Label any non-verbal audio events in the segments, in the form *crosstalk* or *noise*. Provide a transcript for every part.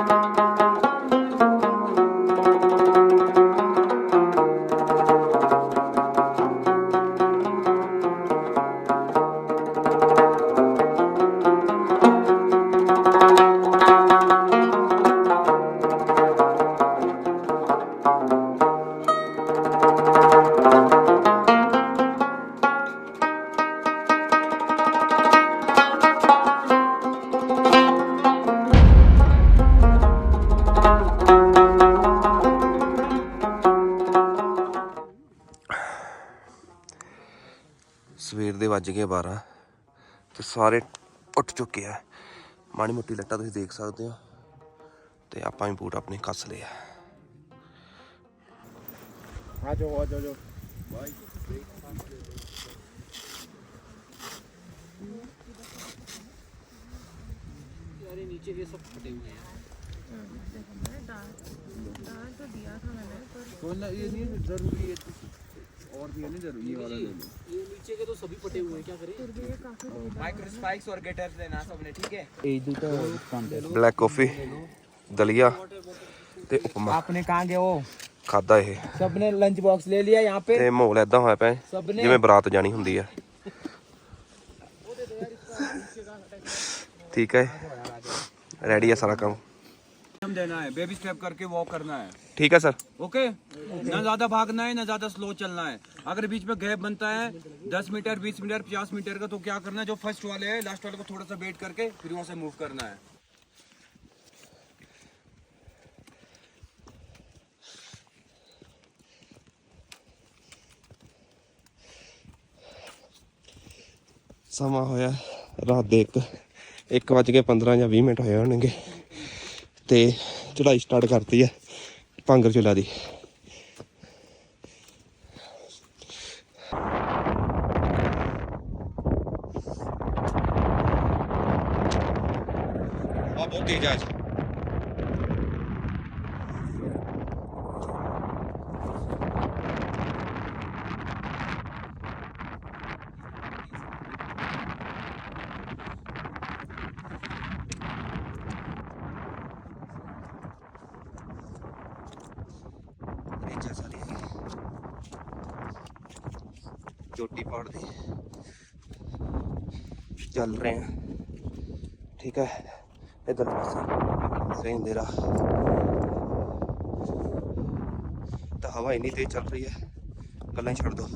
ਸਵੇਰ ਦੇ ਵੱਜ ਗਏ 12 ਤੇ ਸਾਰੇ ਉੱਠ ਚੁੱਕੇ ਆ ਮਾੜੀ ਮੋਟੀ ਲੱਟਾਂ ਤੁਸੀਂ ਦੇਖ ਸਕਦੇ ਹੋ ਤੇ ਆਪਾਂ ਵੀ ਬੂਟ ਆਪਣੇ ਕੱਸ ਲਏ ਆ आ जाओ आ जाओ जाओ अरे नीचे के सब फटे हुए हैं बोलना ये नहीं जरूरी है और भी है नहीं जरूरी ये वाला ले लो ये नीचे के तो सभी फटे हुए हैं क्या करें माइक्रो स्पाइक्स और गेटर्स लेना सबने ठीक है ਬਲੈਕ ਕਾਫੀ ਦਲੀਆ ਤੇ ਉਪਮਾ आपने कहाँ गए वो ਖਾਦਾ ਇਹ सबने लंच बॉक्स ले लिया यहाँ पे ਤੇ ਮਾਹੌਲ ਐਦਾਂ ਹੋਇਆ ਪਿਆ ਹੈ, सबने ਜਿਵੇਂ ਬਰਾਤ ਜਾਣੀ ਹੁੰਦੀ ਆ ਠੀਕ ਹੈ ਰੈਡੀ ਹੈ ਸਾਰਾ ਕੰਮ हम देना है बेबी स्टेप करके वॉक करना है ਠੀਕ ਹੈ ਸਰ ओके ना ज्यादा भागना है ना ज्यादा स्लो चलना है अगर बीच में गैप बनता है 10 मीटर 20 मीटर 50 मीटर का तो क्या करना है जो फर्स्ट वाले है लास्ट वाले को थोड़ा सा वेट करके फिर वहां से मूव करना है ਸਮਾਂ ਹੋਇਆ ਰਾਤ ਦੇ 1 1 ਵੱਜ ਕੇ 15 ਜਾਂ 20 ਮਿੰਟ ਹੋਏ ਹੋਣਗੇ ਤੇ ਚੜਾਈ ਸਟਾਰਟ ਕਰਤੀ ਹੈ ਭੰਗਰ ਚੁਲਾ ਦੀ। ਆ ਬਹੁਤ ਤੇਜ਼ ਆ ਅੱਜ ਰੇਂਜਾਂ ਸਾਰੀਆਂ ਚੋਟੀ ਪਾੜ ਦੀ ਚੱਲ ਰਹੇ ਆ ਠੀਕ ਹੈ ਇਧਰ ਪਾਸੇ ਸਹੀ ਅੰਧੇਰਾ ਤਾਂ ਹਵਾ ਇੰਨੀ ਤੇਜ਼ ਚੱਲ ਰਹੀ ਹੈ ਗੱਲਾਂ ਹੀ ਛੱਡ ਦੋ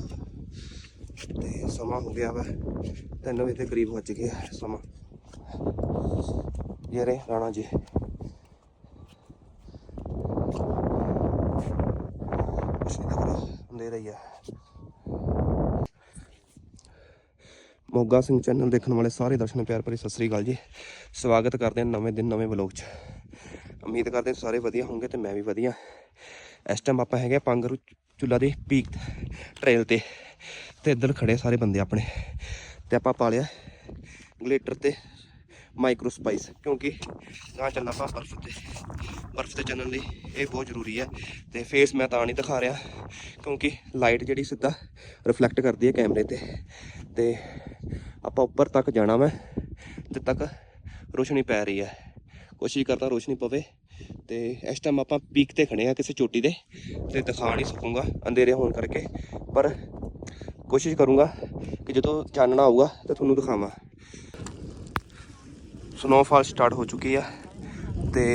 ਤੇ ਸਮਾਂ ਹੋ ਗਿਆ ਵਾ 3 ਵਜੇ ਦੇ ਕਰੀਬ ਵੱਜ ਗਿਆ ਸਮਾਂ ਇਹ ਰੇ ਰਾਣਾ ਜੀ ਕੁਛ ਨਹੀਂ ਦਿਖ ਰਿਹਾ ਅੰਧੇਰਾ ਹੀ ਹੈ ਮੋਗਾ ਸਿੰਘ ਚੈਨਲ ਦੇਖਣ ਵਾਲੇ ਸਾਰੇ ਦਰਸ਼ਕਾਂ ਪਿਆਰ ਭਰੀ ਸਤਿ ਸ੍ਰੀ ਅਕਾਲ ਜੀ। ਸਵਾਗਤ ਕਰਦੇ ਹਾਂ ਨਵੇਂ ਦਿਨ, ਨਵੇਂ ਵਲੌਗ 'ਚ। ਉਮੀਦ ਕਰਦੇ ਹਾਂ ਸਾਰੇ ਵਧੀਆ ਹੋਣਗੇ ਤੇ ਮੈਂ ਵੀ ਵਧੀਆ। ਇਸ ਟਾਈਮ ਆਪਾਂ ਹੈਗੇ ਆ ਪੰਗਰੂ ਚੁੱਲਾ ਦੇ ਪੀਕ ਟ੍ਰੇਲ ਤੇ। ਤੇ ਇੱਧਰ ਖੜੇ ਸਾਰੇ ਬੰਦੇ ਆਪਣੇ। ਤੇ ਆਪਾਂ ਪਾ ਲਿਆ ਗਲੇਟਰ ਤੇ। ਮਾਈਕਰੋ ਸਪਾਈਸ ਕਿਉਂਕਿ ਗਾਂ ਚੱਲਣਾ ਆਪਾਂ ਬਰਫ਼ ਤੇ ਬਰਫ਼ ਤੇ ਚੱਲਣ ਲਈ ਇਹ ਬਹੁਤ ਜ਼ਰੂਰੀ ਹੈ ਤੇ ਫੇਸ ਮੈਂ ਤਾਂ ਨਹੀਂ ਦਿਖਾ ਰਿਹਾ, ਕਿਉਂਕਿ ਲਾਈਟ ਜਿਹੜੀ ਸਿੱਧਾ ਰਿਫਲੈਕਟ ਕਰਦੀ ਹੈ ਕੈਮਰੇ ਤੇ। ਤੇ ਆਪਾਂ ਉੱਪਰ ਤੱਕ ਜਾਣਾ ਮੈਂ ਜਦ ਤੱਕ ਰੋਸ਼ਨੀ ਪੈ ਰਹੀ ਹੈ ਕੋਸ਼ਿਸ਼ ਕਰਦਾ ਰੋਸ਼ਨੀ ਪਵੇ। ਤੇ ਇਸ ਟਾਈਮ ਆਪਾਂ ਪੀਕ ਤੇ ਖੜੇ ਆ ਕਿਸੇ ਚੋਟੀ ਦੇ ਤੇ ਦਿਖਾ ਨਹੀਂ ਸਕੂੰਗਾ, ਅੰਧੇਰੇ ਹੋਣ ਕਰਕੇ। ਪਰ ਕੋਸ਼ਿਸ਼ ਕਰੂੰਗਾ ਕਿ ਜਦੋਂ ਚਾਨਣਾ ਆਊਗਾ, ਤਾਂ ਤੁਹਾਨੂੰ ਦਿਖਾਵਾਂ। ਸਨੋਫਾਲ ਸਟਾਰਟ ਹੋ ਚੁੱਕੀ ਆ ਤੇ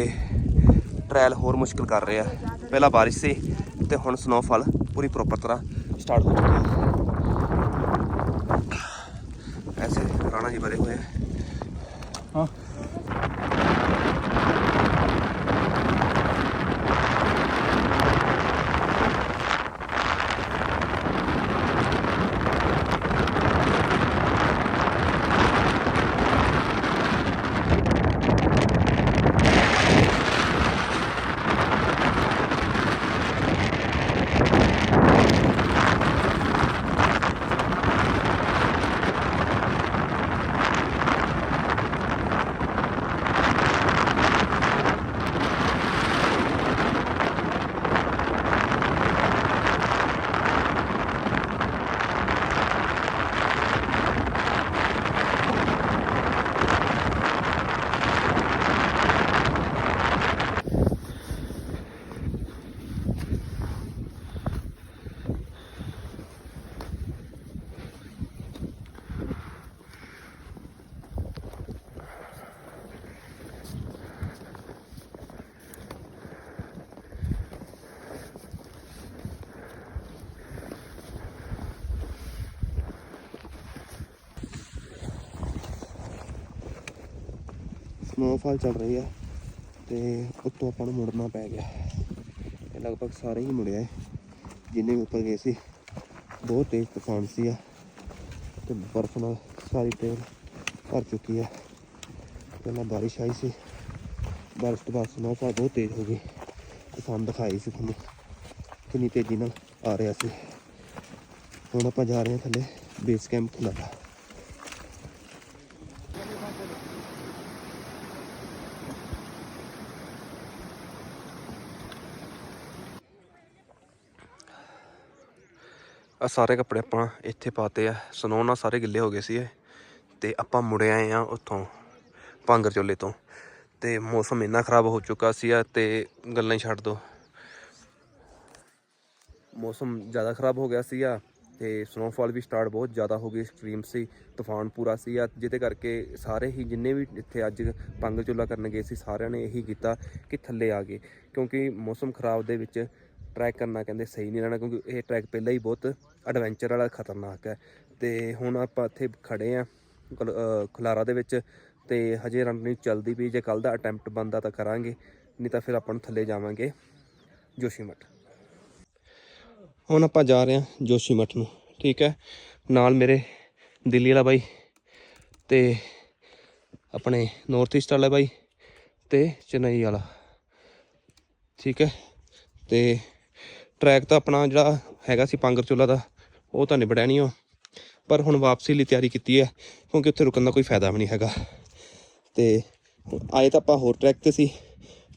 ਟ੍ਰੈਲ ਹੋਰ ਮੁਸ਼ਕਲ ਕਰ ਰਿਹਾ ਪਹਿਲਾਂ بارش ਸੀ ਤੇ ਹੁਣ ਸਨੋਫਾਲ ਪੂਰੀ ਪ੍ਰੋਪਰ ਤਰ੍ਹਾਂ ਸਟਾਰਟ ਹੋ ਚੁੱਕੀ ਹੈ ਐਸੇ ਰਾਣਾ ਜੀ ਬਾਰੇ ਹੋਏ ਆ। ਸਨੋਫਾਲ ਚੱਲ ਰਹੀ ਆ ਤੇ ਉੱਤੋਂ ਆਪਾਂ ਨੂੰ ਮੁੜਨਾ ਪੈ ਗਿਆ। ਇਹ ਲਗਭਗ ਸਾਰੇ ਹੀ ਮੁੜਿਆ ਏ। ਜਿੰਨੇ ਵੀ ਉੱਪਰ ਗਏ ਸੀ, ਬਹੁਤ ਤੇਜ਼ ਤੂਫਾਨ ਸੀ ਆ। ਤੇ ਬਰਫ਼ ਨਾਲ ਸਾਰੀ ਟ੍ਰੇਨ ਭਰ ਚੁੱਕੀ ਆ। ਪਹਿਲਾਂ ਬਾਰਿਸ਼ ਆਈ ਸੀ। ਬਾਰਿਸ਼ ਤੋਂ ਬਾਅਦ ਸਨੋਫਾਲ ਬਹੁਤ ਤੇਜ਼ ਹੋ ਗਈ। ਤੂਫਾਨ ਦਿਖਾਈ ਸੀ ਤੁਹਾਨੂੰ, ਕਿੰਨੀ ਤੇਜ਼ੀ ਨਾਲ ਆ ਰਿਹਾ ਸੀ। ਹੁਣ ਆਪਾਂ ਜਾ ਰਹੇ ਹਾਂ ਥੱਲੇ ਬੇਸ ਕੈਂਪ ਖੁਲਾਰਾ ਆ ਸਾਰੇ ਕੱਪੜੇ ਆਪਾਂ ਇੱਥੇ ਪਾਤੇ ਆ। ਸਨੋ ਨਾਲ ਸਾਰੇ ਗਿੱਲੇ ਹੋ ਗਏ ਸੀ ਇਹ ਤੇ ਆਪਾਂ ਮੁੜੇ ਆਏ ਆ ਉੱਥੋਂ, ਭਾਂਗਰ ਚੋਲੇ ਤੋਂ। ਤੇ ਮੌਸਮ ਇੰਨਾ ਖਰਾਬ ਹੋ ਚੁੱਕਾ ਸੀ ਆ, ਤੇ ਗੱਲਾਂ ਹੀ ਛੱਡ ਦੋ। ਮੌਸਮ ਜ਼ਿਆਦਾ ਖਰਾਬ ਹੋ ਗਿਆ ਸੀਗਾ ਆ ਤੇ ਸਨੋਫਾਲ ਵੀ ਸਟਾਰਟ ਬਹੁਤ ਜ਼ਿਆਦਾ ਹੋ ਗਈ। ਐਕਸਟ੍ਰੀਮ ਸੀ, ਤੂਫਾਨ ਪੂਰਾ ਸੀ ਆ ਜਿਹਦੇ ਕਰਕੇ ਸਾਰੇ ਹੀ ਜਿੰਨੇ ਵੀ ਇੱਥੇ ਅੱਜ ਪੰਗ ਚੋਲਾ ਕਰਨ ਗਏ ਸੀ, ਸਾਰਿਆਂ ਨੇ ਇਹੀ ਕੀਤਾ ਕਿ ਥੱਲੇ ਆ ਗਏ। ਕਿਉਂਕਿ ਮੌਸਮ ਖਰਾਬ ਦੇ ਵਿੱਚ ਟਰੈਕ ਕਰਨਾ ਕਹਿੰਦੇ ਸਹੀ ਨਹੀਂ ਰਹਿਣਾ ਕਿਉਂਕਿ ਇਹ ਟਰੈਕ ਪਹਿਲਾਂ ਹੀ ਬਹੁਤ ਐਡਵੈਂਚਰ ਵਾਲਾ ਖਤਰਨਾਕ ਹੈ। ਤੇ ਹੁਣ ਆਪਾਂ ਇੱਥੇ ਖੜੇ ਆ ਖੁਲਾਰਾ ਦੇ ਵਿੱਚ ਤੇ ਹਜੇ ਰਨਿੰਗ ਚੱਲਦੀ ਪਈ, ਜੇ ਕੱਲ ਦਾ ਅਟੈਂਪਟ ਬੰਦਾ ਤਾਂ ਕਰਾਂਗੇ, ਨਹੀਂ ਤਾਂ ਫਿਰ ਆਪਾਂ ਨੂੰ ਥੱਲੇ ਜਾਵਾਂਗੇ ਜੋਸ਼ੀਮਠ। ਹੁਣ ਆਪਾਂ ਜਾ ਰਹੇ ਹਾਂ ਜੋਸ਼ੀਮਠ ਨੂੰ, ਠੀਕ ਹੈ? ਨਾਲ ਮੇਰੇ ਦਿੱਲੀ ਵਾਲਾ ਬਾਈ ਤੇ ਆਪਣੇ ਨਾਰਥ ਈਸਟ ਵਾਲਾ ਬਾਈ ਤੇ ਚੇਨਈ ਵਾਲਾ, ਠੀਕ ਹੈ? ਤੇ ਟਰੈਕ ਤਾਂ ਆਪਣਾ ਜਿਹੜਾ ਹੈਗਾ ਸੀ ਪਾਂਗਰ ਚੋਲਾ ਦਾ, ਉਹ ਤਾਂ ਨਿਬੜਿਆ ਨਹੀਂ ਉਹ। ਪਰ ਹੁਣ ਵਾਪਸੀ ਲਈ ਤਿਆਰੀ ਕੀਤੀ ਹੈ, ਕਿਉਂਕਿ ਉੱਥੇ ਰੁਕਣ ਦਾ ਕੋਈ ਫਾਇਦਾ ਵੀ ਨਹੀਂ ਹੈਗਾ। ਤੇ ਆਏ ਤਾਂ ਆਪਾਂ ਹੋਰ ਟਰੈਕ ਤੇ ਸੀ,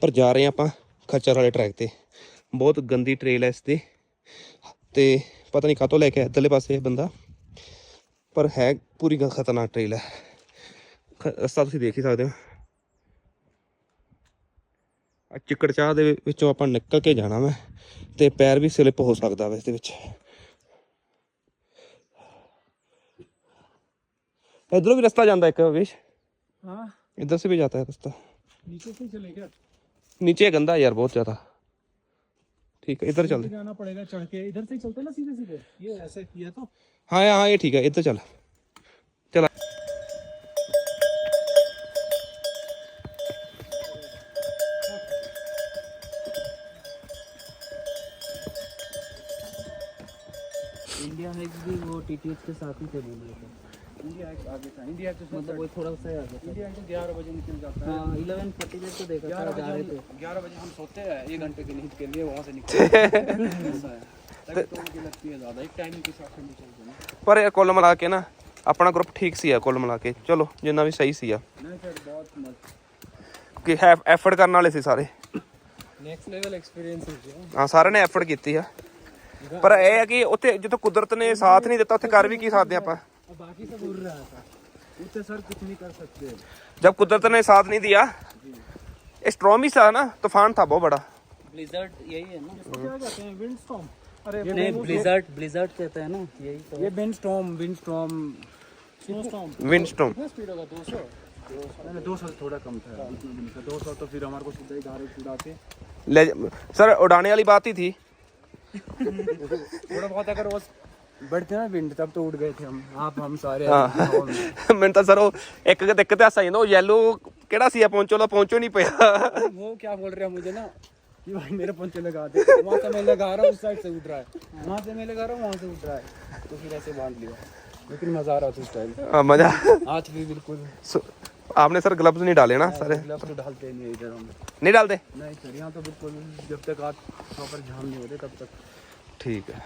ਪਰ ਜਾ ਰਹੇ ਹਾਂ ਆਪਾਂ ਖੱਚਰ ਵਾਲੇ ਟਰੈਕ ਤੇ। ਬਹੁਤ ਗੰਦੀ ਟ੍ਰੇਲ ਹੈ ਇਸ ਤੇ ਤੇ ਪਤਾ ਨਹੀਂ ਕਾਹਤੋਂ ਲੈ ਕੇ ਆਇਆ, ਇੱਧਰਲੇ ਪਾਸੇ ਇਹ ਬੰਦਾ। ਪਰ ਹੈ ਪੂਰੀ ਗੱਲ ਖਤਰਨਾਕ ਟ੍ਰੇਲ ਹੈ। ਰਸਤਾ ਤੁਸੀਂ ਦੇਖ ਹੀ ਸਕਦੇ ਹੋ। ਆ ਚਿੱਕੜ ਚਾਹ ਦੇ ਵਿੱਚੋਂ ਆਪਾਂ ਨਿਕਲ ਕੇ ਜਾਣਾ ਵਾ ਤੇ ਪੈਰ ਵੀ ਸਲਿਪ ਹੋ ਸਕਦਾ ਵਾ ਇਸ ਦੇ ਵਿੱਚ इधरों भी रास्ता जाता है एक विश हाँ इधर से भी जाता है रास्ता नीचे से चलेगा नीचे गंदा है यार बहुत ज्यादा ठीक है इधर चल जाना पड़ेगा चढ़ के इधर से ही चलते हैं ना सीधे सीधे ये ऐसे किया तो हाँ हाँ ये ठीक है इधर चल चला भी वो टीटीएच के साथ ही थे बोल रहे थे इंडिया एक आगे था इंडिया के मतलब वो थोड़ा सा ही आगे था इंडिया तो ग्यारह बजे निकल जाता है हाँ इलेवन फोर्टी को देखा था ग्यारह जा रहे बजे थे हम ग्यारह बजे हम सोते हैं एक घंटे की नींद के लिए वहाँ से निकलते हैं ऐसा है तभी *laughs* तो उनकी लगती है ज़्यादा एक टाइम के हिसाब से नहीं चलते ना ਪਰ ਇਹ ਕੁੱਲ ਮਿਲਾ ਕੇ ਨਾ ਆਪਣਾ ਗਰੁੱਪ ਠੀਕ ਸੀ ਆ ਕੁੱਲ ਮਿਲਾ ਕੇ ਚਲੋ ਜਿੰਨਾ ਵੀ ਸਹੀ ਸੀ ਆ नहीं सर बहुत मस्त ਕਿ ਹੈ ਐਫਰਟ ਕਰਨ ਵਾਲੇ ਸੀ ਸਾਰੇ नेक्स्ट लेवल एक्सपीरियंस हो गया ਹਾਂ ਸਾਰਿਆਂ ਨੇ ਐਫਰਟ ਕੀਤੀ ਆ ਪਰ ਇਹ ਹੈ ਕਿ ਉੱਥੇ ਜਿੱਥੋਂ ਕੁਦਰਤ ਨੇ ਸਾਥ ਨਹੀਂ ਦਿੱਤਾ ਉੱਥੇ ਕਰ ਵੀ ਕੀ ਸਕਦੇ ਆਪਾਂ अब बाकी सब उड़ रहा था उससे सर कुछ नहीं कर सकते जब कुदरत ने साथ नहीं दिया स्ट्रॉम ही था ना तूफान था बहुत बड़ा ब्लिजर्ड यही है ना क्या कहते हैं विंड स्टॉर्म अरे नहीं ब्लिजर्ड ब्लिजर्ड कहते हैं ना यही तो ये wind storm wind storm snow storm wind storm कितना स्पीड होगा दो सौ नहीं दो सौ से थोड़ा कम था इतना भी नहीं था दो सौ तो फिर हमारे को सीधा ही डायरेक्ट उड़ाते ले सर उड़ाने वाली बात ही थी थोड़ा बहुत अगर वो बढ़ते ना विंड तब तो उड़ गए थे हम आप हम सारे हाँ। हवा में। ਮੈਨੂੰ ਤਾਂ ਸਰ ਉਹ ਇੱਕ ਇੱਕ ਤੇ ਹਾਸਾ ਜਾਂਦਾ ਉਹ ਯੈਲੋ ਕਿਹੜਾ ਸੀ ਆ ਪਹੁੰਚੋ ਲਾ ਪਹੁੰਚੋ ਨਹੀਂ ਪਿਆ वो क्या बोल रहे हैं मुझे ना कि भाई मेरे पंचे लगा दे वहाँ से मैं लगा रहा हूँ उस साइड से उठ रहा है वहाँ से मैं लगा रहा हूँ वहाँ से उठ रहा है तो फिर ऐसे बांध लिया लेकिन मजा आ रहा था उस टाइम हाँ, मजा आज भी बिल्कुल सो- आपने सर ग्लव्स नहीं डाले ना सारे ग्लव्स तो डालते नहीं हैं इधर हम नहीं डालते नहीं सर यहाँ तो बिल्कुल जब तक आप प्रॉपर जाम नहीं होते तब तक ਠੀਕ ਹੈ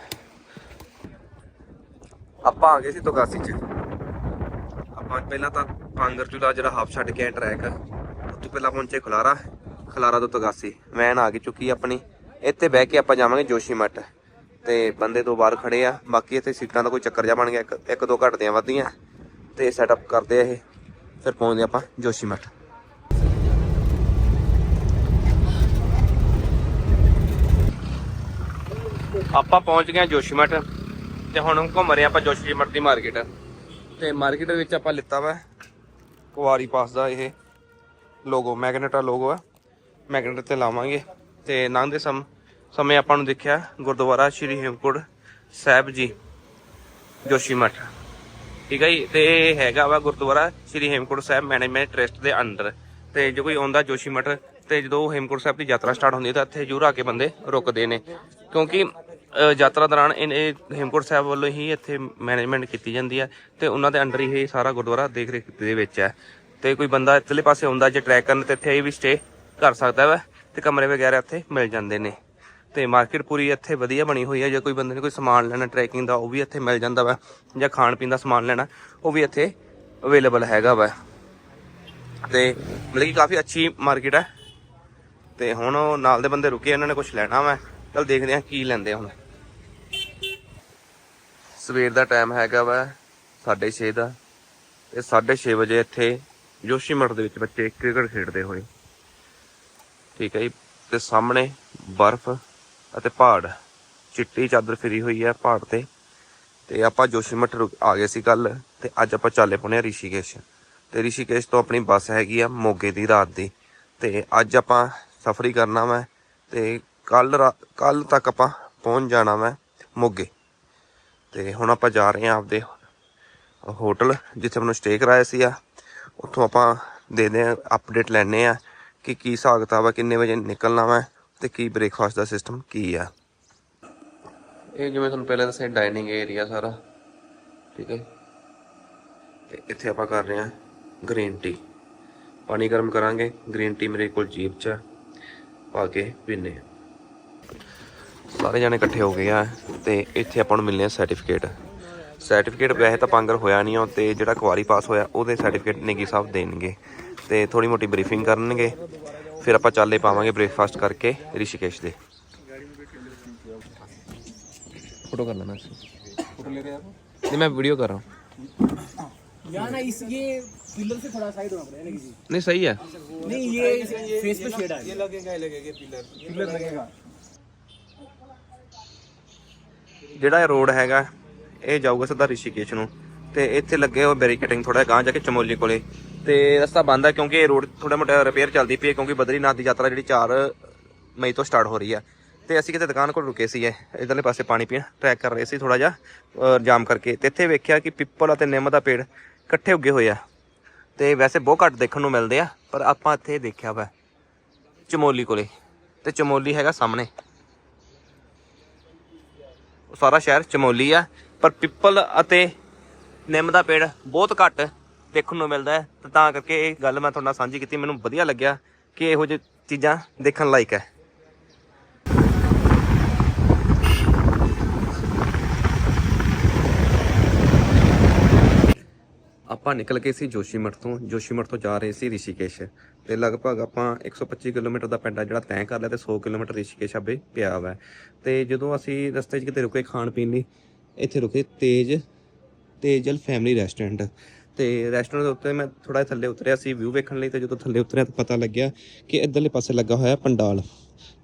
ਆਪਾਂ ਆ ਗਏ ਸੀ ਤੋਗਾਸੀ ਚ ਆਪਾਂ ਪਹਿਲਾਂ ਤਾਂ ਪਾਂਗਰ ਚੂਲਾ ਜਿਹੜਾ ਹਾਫ ਛੱਡ ਕੇ ਆਏ ਟਰੈਕ ਉੱਥੋਂ ਪਹਿਲਾਂ ਪਹੁੰਚੇ ਖਲਾਰਾ ਖਲਾਰਾ ਤੋਂ ਤੋਗਾਸੀ ਵੈਨ ਆ ਗਈ ਚੁੱਕੀ ਆਪਣੀ ਇੱਥੇ ਬਹਿ ਕੇ ਆਪਾਂ ਜਾਵਾਂਗੇ ਜੋਸ਼ੀਮਠ ਤੇ ਬੰਦੇ ਦੋ ਬਾਹਰ ਖੜੇ ਆ ਬਾਕੀ ਇੱਥੇ ਸੀਟਾਂ ਦਾ ਕੋਈ ਚੱਕਰ ਜਾ ਬਣ ਗਿਆ ਇੱਕ ਇੱਕ ਦੋ ਘਟਦੀਆਂ ਵੱਧਦੀਆਂ ਤੇ ਸੈਟਅਪ ਕਰਦੇ ਆ ਇਹ ਫਿਰ ਪਹੁੰਚਦੇ ਆਪਾਂ ਜੋਸ਼ੀ ਮੱਠ। ਆਪਾਂ ਪਹੁੰਚ ਗਏ ਹਾਂ ਜੋਸ਼ੀਮਠ ਤੇ ਹੁਣ ਘੁੰਮ ਰਹੇ ਹਾਂ ਆਪਾਂ ਜੋਸ਼ੀਮਠ ਦੀ ਮਾਰਕੀਟ ਤੇ ਮਾਰਕੀਟ ਵਿੱਚ ਆਪਾਂ ਲਿੱਤਾ ਵਾ ਕੁਵਾਰੀ ਪਾਸ ਦਾ ਇਹ ਲੋਗੋ ਮੈਗਨੇਟ ਦਾ ਲੋਗੋ ਆ। ਮੈਗਨੇਟ ਤੇ ਲਾਵਾਂਗੇ ਤੇ ਲੰਘਦੇ ਸਮ, ਸਮੇਂ ਆਪਾਂ ਨੂੰ ਦੇਖਿਆ ਗੁਰਦੁਆਰਾ ਸ਼੍ਰੀ ਹੇਮਕੁੰਟ ਸਾਹਿਬ ਜੀ, ਜੋਸ਼ੀ ਮੱਠ। ਠੀਕ ਹੈ ਜੀ? ਤੇ ਇਹ ਹੈਗਾ ਵਾ ਗੁਰਦੁਆਰਾ ਸ਼੍ਰੀ ਹੇਮਕੁੰਟ ਸਾਹਿਬ ਮੈਨੇਜਮੈਂਟ ਟਰਸਟ ਦੇ ਅੰਡਰ ਤੇ ਜੇ ਕੋਈ ਆਉਂਦਾ ਜੋਸ਼ੀ ਜੋਸ਼ੀਮਠ ਤੇ ਜਦੋਂ ਹੇਮਕੁੰਟ ਸਾਹਿਬ ਦੀ ਯਾਤਰਾ ਸਟਾਰਟ ਹੁੰਦੀ ਹੈ ਤਾਂ ਇੱਥੇ ਜ਼ਰੂਰ ਆ ਕੇ ਬੰਦੇ ਰੁਕਦੇ ਨੇ। ਕਿਉਂਕਿ ਯਾਤਰਾ ਦੌਰਾਨ ਇਹ ਹੇਮਕੁੰਟ ਸਾਹਿਬ ਵੱਲੋਂ ਹੀ ਇੱਥੇ ਮੈਨੇਜਮੈਂਟ ਕੀਤੀ ਜਾਂਦੀ ਹੈ ਤੇ ਉਹਨਾਂ ਦੇ ਅੰਡਰ ਹੀ ਇਹ ਸਾਰਾ ਗੁਰਦੁਆਰਾ ਦੇਖ ਰੇਖ ਦੇ ਵਿੱਚ ਹੈ। ਤੇ ਕੋਈ ਬੰਦਾ ਇੱਧਰਲੇ ਪਾਸੇ ਆਉਂਦਾ ਜੇ ਟਰੈਕ ਕਰਨ, ਤੇ ਇੱਥੇ ਇਹ ਵੀ ਸਟੇ ਕਰ ਸਕਦਾ ਵਾ ਤੇ ਕਮਰੇ ਵਗੈਰਾ ਇੱਥੇ ਮਿਲ ਜਾਂਦੇ ਨੇ। ਤੇ ਮਾਰਕੀਟ ਪੂਰੀ ਇੱਥੇ ਵਧੀਆ ਬਣੀ ਹੋਈ ਹੈ। ਜੇ ਕੋਈ ਬੰਦੇ ਨੇ ਕੋਈ ਸਮਾਨ ਲੈਣਾ ਟਰੈਕਿੰਗ ਦਾ, ਉਹ ਵੀ ਇੱਥੇ ਮਿਲ ਜਾਂਦਾ ਵਾ। ਜਾਂ ਖਾਣ ਪੀਣ ਦਾ ਸਮਾਨ ਲੈਣਾ, ਉਹ ਵੀ ਇੱਥੇ ਅਵੇਲੇਬਲ ਹੈਗਾ ਵਾ। ਤੇ ਮਤਲਬ ਕਿ ਕਾਫੀ ਅੱਛੀ ਮਾਰਕੀਟ ਹੈ। ਤੇ ਹੁਣ ਉਹ ਨਾਲ ਦੇ ਬੰਦੇ ਰੁਕੇ ਉਹਨਾਂ ਨੇ ਕੁਝ ਲੈਣਾ ਵਾ। ਚਲ ਦੇਖਦੇ ਆ ਕੀ ਲੈਂਦੇ ਆ ਹੁਣ। ਸਵੇਰ ਦਾ ਟਾਈਮ ਹੈਗਾ ਵਾ 6:30 ਦਾ। ਤੇ 6:30 ਵਜੇ ਇੱਥੇ ਜੋਸ਼ੀਮਠ ਦੇ ਵਿੱਚ ਬੱਚੇ ਕ੍ਰਿਕਟ ਖੇਡਦੇ ਹੋਏ। ਠੀਕ ਹੈ ਜੀ। ਤੇ ਸਾਹਮਣੇ ਬਰਫ਼ ਅਤੇ ਪਹਾੜ। ਚਿੱਟੀ ਚਾਦਰ ਫਿਰੀ ਹੋਈ ਹੈ ਪਹਾੜ ਤੇ। ਤੇ ਆਪਾਂ ਜੋਸ਼ੀਮਠ ਰੁਕ- ਆ ਗਏ ਸੀ ਕੱਲ ਤੇ ਅੱਜ ਆਪਾਂ ਚੱਲੇ ਪਉਣੇ ਆ ਰਿਸ਼ੀਕੇਸ਼। ਤੇ ਰਿਸ਼ੀਕੇਸ਼ ਤੋਂ ਆਪਣੀ ਬੱਸ ਹੈਗੀ ਆ ਮੋਗੇ ਦੀ, ਰਾਤ ਦੀ। ਤੇ ਅੱਜ ਆਪਾਂ ਸਫ਼ਰੀ ਕਰਨਾ ਵਾ। ਤੇ ਕੱਲ ਕੱਲ ਤੱਕ ਆਪਾਂ ਪਹੁੰਚ ਜਾਣਾ ਵਾ ਮੋਗੇ। ਤੇ ਹੁਣ ਆਪਾਂ ਜਾ ਰਹੇ ਹਾਂ ਆਪਦੇ ਹੋਟਲ, ਜਿੱਥੇ ਮੈਨੂੰ ਸਟੇ ਕਰਾਇਆ ਸੀ ਆ। ਉੱਥੋਂ ਆਪਾਂ ਦੇਖਦੇ ਆ ਅਪਡੇਟ ਲੈਣੇ ਆ ਕਿ ਕੀ ਹਿਸਾਬ ਕਿਤਾਬ ਆ, ਕਿੰਨੇ ਵਜੇ ਨਿਕਲਣਾ ਵਾ। ਤੇ ਕੀ ਬ੍ਰੇਕਫਾਸਟ ਦਾ ਸਿਸਟਮ ਕੀ ਆ? ਇਹ ਜਿਵੇਂ ਤੁਹਾਨੂੰ ਪਹਿਲਾਂ ਦੱਸਿਆ ਡਾਈਨਿੰਗ ਏਰੀਆ ਸਾਰਾ। ਠੀਕ ਹੈ? ਤੇ ਇੱਥੇ ਆਪਾਂ ਕਰ ਰਹੇ ਹਾਂ ਗ੍ਰੀਨ ਟੀ ਪਾਣੀ ਗਰਮ ਕਰਾਂਗੇ। ਗ੍ਰੀਨ ਟੀ ਮੇਰੇ ਕੋਲ ਜੀਪ 'ਚ ਆ। ਪਾ ਕੇ ਪੀਨੇ ਆ ਸਾਰੇ ਜਣੇ ਇਕੱਠੇ ਹੋ ਗਏ ਆ ਤੇ ਇੱਥੇ ਆਪਾਂ ਨੂੰ ਮਿਲਨੇ ਆ ਸਰਟੀਫਿਕੇਟ ਸਰਟੀਫਿਕੇਟ ਵੈਸੇ ਤਾਂ ਪੰਗਰ ਹੋਇਆ ਨਹੀਂ ਆ ਤੇ ਜਿਹੜਾ ਕੁਆਰੀ ਪਾਸ ਹੋਇਆ, ਉਹਦੇ ਸਰਟੀਫਿਕੇਟ ਨੇਗੀ ਸਾਹਿਬ ਦੇਣਗੇ। ਤੇ ਥੋੜੀ ਮੋਟੀ ਬਰੀਫਿੰਗ ਕਰਨਗੇ। ਫਿਰ ਆਪਾਂ ਚਾਲੇ ਪਾਵਾਂਗੇ ਬ੍ਰੇਕਫਾਸਟ ਕਰਕੇ ਰਿਸ਼ੀਕੇਸ਼ ਦੇ ਫੋਟੋ ਕਰ ਲੈਣਾ ਫੋਟੋ ਲੈ ਰਹੇ ਆ ਨਹੀਂ ਮੈਂ ਵੀਡੀਓ ਕਰ ਰਹਾ हूं यहाँ ना इस ये पिलर से थोड़ा साइड होना पड़ेगा ना किसी नहीं सही है नहीं ये फेस पे शेड आ ये लगेगा ये लगेगा पिलर पिलर लगेगा ਜਿਹੜਾ ਇਹ ਰੋਡ ਹੈਗਾ ਇਹ ਜਾਊਗਾ ਸਿੱਧਾ ਰਿਸ਼ੀਕੇਸ਼ ਨੂੰ ਤੇ ਇੱਥੇ ਲੱਗੇ ਹੋਏ ਬੈਰੀਕੇਡਿੰਗ ਥੋੜਾ ਗਾਂ ਜਾ ਕੇ ਚਮੋਲੀ ਕੋਲੇ ਤੇ ਰਸਤਾ ਬੰਦ ਹੈ ਕਿਉਂਕਿ ਇਹ ਰੋਡ ਥੋੜਾ ਮੋਟਾ ਰਿਪੇਅਰ ਚੱਲਦੀ ਪਈ ਹੈ ਕਿਉਂਕਿ ਬਦਰੀਨਾਥ ਦੀ ਯਾਤਰਾ ਜਿਹੜੀ 4 ਮਈ ਤੋਂ ਸਟਾਰਟ ਹੋ ਰਹੀ ਹੈ। ਤੇ ਅਸੀਂ ਕਿਤੇ ਦੁਕਾਨ ਕੋਲ ਰੁਕੇ ਸੀ ਇਧਰਲੇ ਪਾਸੇ ਪਾਣੀ ਪੀਣ ਟਰੈਕ ਕਰ ਰਹੇ ਸੀ ਥੋੜਾ ਜਿਹਾ ਜਾਮ ਕਰਕੇ। ਤੇ ਇੱਥੇ ਵੇਖਿਆ ਕਿ ਪਿੱਪਲ ਅਤੇ ਨਿੰਮ ਦਾ ਪੇੜ ਇਕੱਠੇ ਉੱਗੇ ਹੋਏ ਆ। ਤੇ ਵੈਸੇ ਬਹੁਤ ਘੱਟ ਦੇਖਣ ਨੂੰ ਮਿਲਦੇ ਆ, ਪਰ ਆਪਾਂ ਇੱਥੇ ਦੇਖਿਆ ਵਾ, ਚਮੋਲੀ ਕੋਲੇ। ਤੇ ਚਮੋਲੀ ਹੈਗਾ ਸਾਹਮਣੇ। ਸਾਰਾ ਸ਼ਹਿਰ ਚਮੋਲੀ ਆ, ਪਰ ਪਿੱਪਲ ਅਤੇ ਨਿੰਮ ਦਾ ਪੇੜ ਬਹੁਤ ਘੱਟ ਦੇਖਣ ਨੂੰ ਮਿਲਦਾ ਹੈ। ਤੇ ਤਾਂ ਕਰਕੇ ਇਹ ਗੱਲ ਮੈਂ ਤੁਹਾਡੇ ਨਾਲ ਸਾਂਝੀ ਕੀਤੀ, ਮੈਨੂੰ ਵਧੀਆ ਲੱਗਿਆ ਕਿ ਇਹੋ ਜਿਹੀ ਚੀਜ਼ਾਂ ਦੇਖਣ ਲਾਇਕ ਹੈ। ਆਪਾਂ ਨਿਕਲ ਗਏ ਸੀ ਜੋਸ਼ੀਮਠ ਤੋਂ। ਜੋਸ਼ੀਮਠ ਤੋਂ ਜਾ ਰਹੇ ਸੀ ਰਿਸ਼ੀਕੇਸ਼। ਤੇ ਲਗਭਗ ਆਪਾਂ 125 ਕਿਲੋਮੀਟਰ ਦਾ ਪਿੰਡ ਆ ਜਿਹੜਾ ਤੈਅ ਕਰ ਲਿਆ ਤੇ 100 ਕਿਲੋਮੀਟਰ ਰਿਸ਼ੀਕੇਸ਼ ਆਬੇ ਪਿਆ ਵਾ। ਤੇ ਜਦੋਂ ਅਸੀਂ ਰਸਤੇ 'ਚ ਕਿਤੇ ਰੁਕੇ ਖਾਣ ਪੀਣ ਲਈ, ਇੱਥੇ ਰੁਕੇ ਤੇਜ, ਤੇਜਲ ਫੈਮਿਲੀ ਰੈਸਟੋਰੈਂਟ ਤੇ ਰੈਸਟੋਰੈਂਟ ਦੇ ਉੱਤੇ ਮੈਂ ਥੋੜਾ ਥੱਲੇ ਉਤਰਿਆ ਸੀ ਵਿਊ ਵੇਖਣ ਲਈ ਤੇ ਜਦੋਂ ਥੱਲੇ ਉਤਰਿਆ ਤਾਂ ਪਤਾ ਲੱਗਿਆ ਕਿ ਇੱਧਰਲੇ ਪਾਸੇ ਲੱਗਾ ਹੋਇਆ ਪੰਡਾਲ।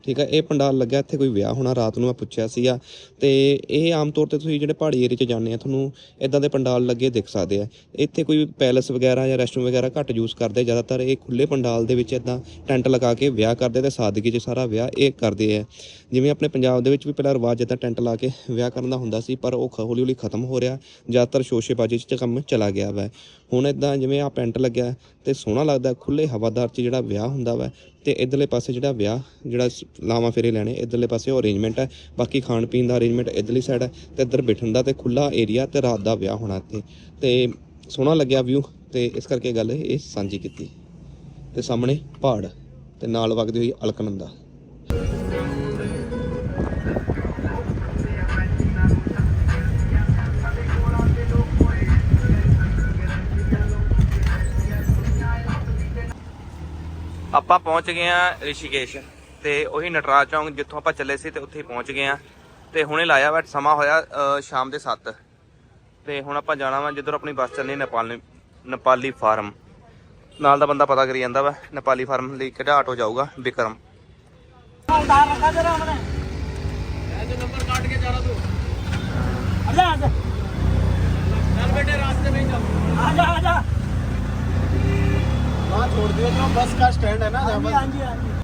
ਠੀਕ ਹੈ ਇਹ ਪੰਡਾਲ ਲੱਗਾ ਇੱਥੇ ਕੋਈ ਵਿਆਹ ਹੋਣਾ ਰਾਤ ਨੂੰ ਮੈਂ ਪੁੱਛਿਆ ਸੀਗਾ। ਤੇ ਇਹ ਆਮ ਤੌਰ ਤੇ ਤੁਸੀਂ ਜਿਹੜੇ ਪਹਾੜੀ ਏਰੀਆ 'ਚ ਜਾਂਦੇ ਆ, ਤੁਹਾਨੂੰ ਇਦਾਂ ਦੇ ਪੰਡਾਲ ਲੱਗੇ ਦਿਖ ਸਕਦੇ ਆ। ਇੱਥੇ ਕੋਈ ਪੈਲਸ ਵਗੈਰਾ ਜਾਂ ਰੈਸਟੋਰੈਂਟ ਵਗੈਰਾ ਘੱਟ ਯੂਜ਼ ਕਰਦੇ, ਜ਼ਿਆਦਾਤਰ ਇਹ ਖੁੱਲੇ ਪੰਡਾਲ ਦੇ ਵਿੱਚ ਇਦਾਂ ਟੈਂਟ ਲਗਾ ਕੇ ਵਿਆਹ ਕਰਦੇ ਤੇ ਸਾਦਗੀ 'ਚ ਸਾਰਾ ਵਿਆਹ ਇਹ ਕਰਦੇ ਆ। ਜਿਵੇਂ ਆਪਣੇ ਪੰਜਾਬ ਦੇ ਵਿੱਚ ਵੀ ਪਹਿਲਾਂ ਰਿਵਾਜ ਇਦਾਂ ਟੈਂਟ ਲਾ ਕੇ ਵਿਆਹ ਕਰਨ ਦਾ ਹੁੰਦਾ ਸੀ, ਪਰ ਉਹ ਹੌਲੀ ਹੌਲੀ ਖਤਮ ਹੋ ਰਿਹਾ। ਜ਼ਿਆਦਾਤਰ ਸ਼ੋਸ਼ੇਬਾਜ਼ੀ 'ਚ ਕੰਮ ਚਲਾ ਗਿਆ ਵਾ। ਹੁਣ ਇਦਾਂ ਜਿਵੇਂ ਆ ਪੈਂਟ ਲੱਗਿਆ ਤੇ ਸੋਹਣਾ ਲੱਗਦਾ ਖੁੱਲੇ ਹਵਾਦਾਰ 'ਚ ਜਿਹੜਾ ਵਿਆਹ ਹੁੰਦਾ ਵਾ ਤੇ ਇਧਰਲੇ ਪਾਸੇ ਜਿਹੜਾ ਵਿਆਹ, ਜਿਹੜਾ ਸ- ਲਾਵਾਂ ਫੇਰੇ ਲੈਣੇ, ਇਧਰਲੇ ਪਾਸੇ ਉਹ ਅਰੇਂਜਮੈਂਟ ਹੈ। ਬਾਕੀ ਖਾਣ ਪੀਣ ਦਾ ਅਰੇਂਜਮੈਂਟ ਇਧਰਲੀ ਸਾਈਡ ਹੈ ਤੇ ਇੱਧਰ ਬੈਠਣ ਦਾ ਤੇ ਖੁੱਲਾ ਏਰੀਆ ਤੇ ਰਾਤ ਦਾ ਵਿਆਹ ਹੋਣਾ ਇੱਥੇ। ਤੇ ਸੋਹਣਾ ਲੱਗਿਆ ਵਿਊ ਤੇ ਇਸ ਕਰਕੇ ਗੱਲ ਇਹ ਸਾਂਝੀ ਕੀਤੀ। ਤੇ ਸਾਹਮਣੇ ਪਹਾੜ ਤੇ ਨਾਲ ਵਗਦੀ ਹੋਈ ਅਲਕਨੰਦਾ। ਆਪਾਂ ਪਹੁੰਚ ਗਏ ਆ ਰਿਸ਼ੀਕੇਸ਼ ਤੇ ਉਹੀ ਨਟਰਾਜ ਚੌਂਕ ਜਿੱਥੋਂ ਆਪਾਂ ਚੱਲੇ ਸੀ ਤੇ ਉੱਥੇ ਹੀ ਪਹੁੰਚ ਗਏ ਆ ਤੇ ਹੁਣੇ ਲਾਇਆ ਵਾ ਸਮਾਂ ਹੋਇਆ ਸ਼ਾਮ ਦੇ 7 ਤੇ ਹੁਣ ਆਪਾਂ ਜਾਣਾ ਵਾ ਜਿੱਧਰ ਆਪਣੀ ਬੱਸ ਚੱਲਣੀ ਨੇਪਾਲ ਨੇਪਾਲੀ ਫਾਰਮ। ਨਾਲ ਦਾ ਬੰਦਾ ਪਤਾ ਕਰੀ ਜਾਂਦਾ ਵਾ ਨੇਪਾਲੀ ਫਾਰਮ ਲਈ ਕਿਹੜਾ ਆਟੋ ਜਾਊਗਾ ਵਿਕਰਮ। वहाँ छोड़ दिया जो बस का स्टैंड है ना जहाँ बस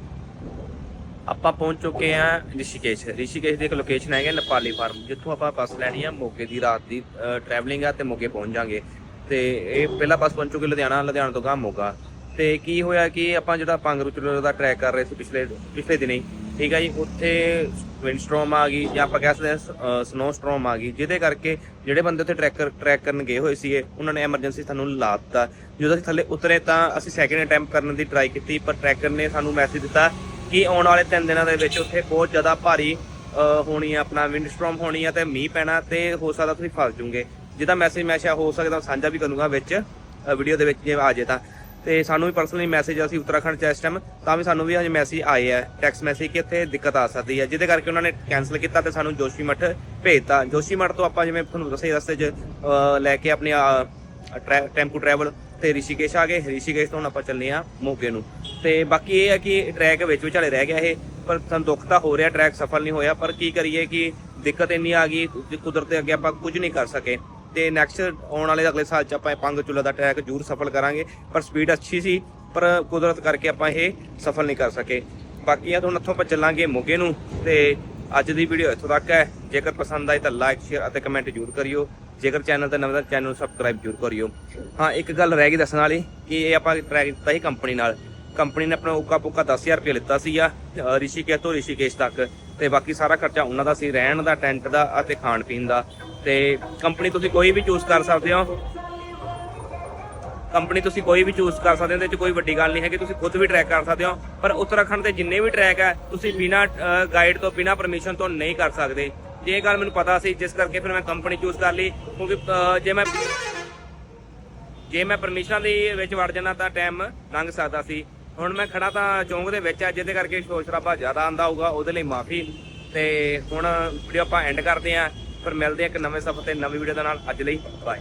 ਆਪਾਂ ਪਹੁੰਚ ਚੁੱਕੇ ਆ ਰਿਸ਼ੀਕੇਸ਼ ਰਿਸ਼ੀਕੇਸ਼ ਦੀ ਇੱਕ ਲੋਕੇਸ਼ਨ ਹੈਗੀ ਨੇਪਾਲੀ ਫਾਰਮ ਜਿੱਥੋਂ ਆਪਾਂ ਬੱਸ ਲੈਣੀ ਆ ਮੋਗੇ ਦੀ ਰਾਤ ਦੀ ਟਰੈਵਲਿੰਗ ਆ ਤੇ ਮੋਗੇ ਪਹੁੰਚ ਜਾਾਂਗੇ ਤੇ ਇਹ ਪਹਿਲਾ ਬੱਸ ਪਹੁੰਚ ਚੁੱਕੀ ਲੁਧਿਆਣਾ ਲੁਧਿਆਣਾ ਤੋਂ ਗਾਂ ਮੋਗਾ ਤੇ ਕੀ ਹੋਇਆ ਕਿ ਆਪਾਂ ਜਿਹੜਾ ਪੰਗਰੂਚਰ ਦਾ ਟਰੈਕ ਕਰ ਰਹੇ ਸੀ ਪਿਛਲੇ ਪਿਛਲੇ ਦਿਨੇ ਹੀ, ਠੀਕ ਹੈ ਜੀ, ਉੱਥੇ ਵਿੰਡ ਵਿੰਡਸਟ੍ਰੋਮ ਆ ਗਈ ਜਾਂ ਆਪਾਂ ਕਹਿ ਸਕਦੇ ਹਾਂ ਸਨੋ ਸਟ੍ਰੋਮ ਆ ਗਈ, ਜਿਹਦੇ ਕਰਕੇ ਜਿਹੜੇ ਬੰਦੇ ਉੱਥੇ ਟਰੈਕਰ ਟਰੈਕ ਕਰਨ ਗਏ ਹੋਏ ਸੀਗੇ, ਉਹਨਾਂ ਨੇ ਐਮਰਜੈਂਸੀ ਸਾਨੂੰ ਲਾ ਦਿੱਤਾ। ਜਦੋਂ ਅਸੀਂ ਥੱਲੇ ਉਤਰੇ ਤਾਂ ਅਸੀਂ ਸੈਕਿੰਡ ਅਟੈਂਪਟ ਕਰਨ ਦੀ ਟਰਾਈ ਕੀਤੀ, ਪਰ ਟਰੈਕਰ ਨੇ ਸਾਨੂੰ ਮੈਸੇਜ ਦਿੱਤਾ ਕਿ ਆਉਣ ਵਾਲੇ 3 ਦਿਨਾਂ ਦੇ ਵਿੱਚ ਉੱਥੇ ਬਹੁਤ ਜ਼ਿਆਦਾ ਭਾਰੀ ਹੋਣੀ ਆ, ਆਪਣਾ ਵਿੰਡ ਵਿੰਡਸਟ੍ਰੋਮ ਹੋਣੀ ਆ ਤੇ ਮੀਂਹ ਪੈਣਾ ਤੇ ਹੋ ਸਕਦਾ ਤੁਸੀਂ ਫਸ ਜੂਗੇ। ਜਿਹਦਾ ਮੈਸੇਜ ਮੈਂ ਸ਼ਾ ਹੋ ਸਕਦਾ ਸਾਂਝਾ ਵੀ ਕਰੂੰਗਾ ਵਿੱਚ ਵੀਡੀਓ ਦੇ ਵਿੱਚ ਜੇ ਆ ਜੇ ਤਾਂ। ਤੇ ਸਾਨੂੰ ਵੀ ਪਰਸਨਲੀ ਮੈਸੇਜ ਅਸੀਂ ਉੱਤਰਾਖੰਡ ਚ ਇਸ ਟਾਈਮ ਤਾਂ ਵੀ ਸਾਨੂੰ ਵੀ ਹਜੇ ਮੈਸੇਜ ਆਏ ਆ ਟੈਕਸ ਮੈਸੇਜ ਕਿ ਇੱਥੇ ਦਿੱਕਤ ਆ ਸਕਦੀ ਹੈ ਜਿਹਦੇ ਕਰਕੇ ਉਹਨਾਂ ਨੇ ਕੈਨਸਲ ਕੀਤਾ ਤੇ ਸਾਨੂੰ ਜੋਸ਼ੀ ਜੋਸ਼ੀਮਠ ਭੇਜਤਾ। ਜੋਸ਼ੀ ਜੋਸ਼ੀਮਠ ਤੋਂ ਆਪਾਂ ਜਿਵੇਂ ਤੁਹਾਨੂੰ ਦੱਸਿਆ ਰਸਤੇ 'ਚ ਲੈ ਕੇ ਆਪਣੇ ਅ, ਟੈਂਪੂ ਟਰੈਵਲ ਤੇ ਰਿਸ਼ੀਕੇਸ਼ ਆ ਗਏ। ਰਿਸ਼ੀਕੇਸ਼ ਤੋਂ ਹੁਣ ਆਪਾਂ ਚੱਲੇ ਆ ਮੋਗੇ ਨੂੰ। ਤੇ ਬਾਕੀ ਇਹ ਹੈ ਕਿ ਟਰੈਕ ਵਿੱਚ ਵਿਚਾਲੇ ਰਹਿ ਗਿਆ ਇਹ ਪਰ ਸਾਨੂੰ ਦੁੱਖ ਤਾਂ ਹੋ ਰਿਹਾ ਟਰੈਕ ਸਫਲ ਨਹੀਂ ਹੋਇਆ ਪਰ ਕੀ ਕਰੀਏ ਕਿ ਦਿੱਕਤ ਇੰਨੀ ਆ ਗਈ ਕੁਦਰਤ ਦੇ ਅੱਗੇ ਆਪਾਂ ਕੁਝ ਨਹੀਂ ਕਰ ਸਕੇ। ਤੇ ਨੈਕਸਟ ਆਉਣ ਵਾਲੇ ਅਗਲੇ ਸਾਲ ਚ ਆਪਾਂ ਇਹ ਪੰਗ ਚੁੱਲਾ ਦਾ ਟਰੈਕ ਜ਼ਰੂਰ ਸਫਲ ਕਰਾਂਗੇ, ਪਰ ਸਪੀਡ ਅੱਛੀ ਸੀ, ਪਰ ਕੁਦਰਤ ਕਰਕੇ ਆਪਾਂ ਇਹ ਸਫਲ ਨਹੀਂ ਕਰ ਸਕੇ। ਬਾਕੀ ਆ ਤੁਹਾਨੂੰ ਇੱਥੋਂ ਆਪਾਂ ਚੱਲਾਂਗੇ ਮੋਗੇ ਨੂੰ, ਤੇ ਅੱਜ ਦੀ ਵੀਡੀਓ ਇੱਥੋਂ ਤੱਕ ਹੈ। ਜੇਕਰ ਪਸੰਦ ਆਈ ਤਾਂ ਲਾਈਕ ਸ਼ੇਅਰ ਅਤੇ ਕਮੈਂਟ ਜ਼ਰੂਰ ਕਰਿਓ। ਜੇਕਰ ਚੈਨਲ ਤੇ ਨਵੇਂ ਤਾਂ ਚੈਨਲ ਨੂੰ ਸਬਸਕ੍ਰਾਈਬ ਜ਼ਰੂਰ ਕਰਿਓ। ਹਾਂ, ਇੱਕ ਗੱਲ ਰਹਿ ਗਈ ਦੱਸਣ ਵਾਲੀ, ਕਿ ਇਹ ਆਪਾਂ ਟਰੈਕ ਦਿੱਤਾ ਸੀ ਕੰਪਨੀ ਨਾਲ। ਕੰਪਨੀ ਨੇ ਆਪਣਾ ਉੱਕਾ ਪੁੱਕਾ 10000 ਰੁਪਏ ਲਿੱਤਾ ਸੀਗਾ ਰਿਸ਼ੀਕੇਸ਼ ਤੋਂ ਰਿਸ਼ੀਕੇਸ਼ ਤੱਕ। ਤੇ ਬਾਕੀ ਸਾਰਾ ਖਰਚਾ ਉਹਨਾਂ ਦਾ ਸੀ, ਰਹਿਣ ਦਾ, ਟੈਂਟ ਦਾ ਅਤੇ ਖਾਣ ਪੀਣ ਦਾ। ਤੇ ਕੰਪਨੀ ਤੁਸੀਂ ਕੋਈ ਵੀ ਚੂਜ਼ ਕਰ ਸਕਦੇ ਹੋ। ਕੰਪਨੀ ਤੁਸੀਂ ਕੋਈ ਵੀ ਚੂਜ਼ ਕਰ ਸਕਦੇ ਹੋ, ਇਹਦੇ ਵਿੱਚ ਕੋਈ ਵੱਡੀ ਗੱਲ ਨਹੀਂ ਹੈ ਕਿ ਤੁਸੀਂ ਖੁਦ ਵੀ ਟਰੈਕ ਕਰ ਸਕਦੇ ਹੋ। ਪਰ ਉੱਤਰਾਖੰਡ ਦੇ ਜਿੰਨੇ ਵੀ ਟਰੈਕ ਹੈ, ਤੁਸੀਂ ਬਿਨਾ ਗਾਈਡ ਤੋਂ, ਬਿਨਾ ਪਰਮਿਸ਼ਨ ਤੋਂ ਨਹੀਂ ਕਰ ਸਕਦੇ। ਜੇ ਇਹ ਗੱਲ ਮੈਨੂੰ ਪਤਾ ਸੀ, ਜਿਸ ਕਰਕੇ ਫਿਰ ਮੈਂ ਕੰਪਨੀ ਚੂਜ਼ ਕਰ ਲਈ, ਕਿਉਂਕਿ ਜੇ ਮੈਂ ਜੇ ਮੈਂ ਪਰਮਿਸ਼ਨ ਦੇ ਵਿੱਚ ਵੜ ਜਾਣਾ ਤਾਂ ਟਾਈਮ ਲੰਘ ਸਕਦਾ ਸੀ। ਹੁਣ ਮੈਂ ਖੜਾ ਤਾਂ ਚੌਂਕ ਦੇ ਵਿੱਚ ਆ, ਜਿਹਦੇ ਕਰਕੇ ਸ਼ੋਰ ਸ਼ਰਾਬਾ ਜ਼ਿਆਦਾ ਆਂਦਾ ਹੋਊਗਾ, ਉਹਦੇ ਲਈ ਮਾਫੀ। ਤੇ ਹੁਣ ਵੀਡੀਓ ਆਪਾਂ ਐਂਡ ਕਰਦੇ ਆਂ, ਫਿਰ ਮਿਲਦੇ ਆ ਇੱਕ ਨਵੇਂ ਸਫ਼ਰ ਤੇ ਨਵੀਂ ਵੀਡੀਓ ਦੇ ਨਾਲ। ਅੱਜ ਲਈ ਬਾਏ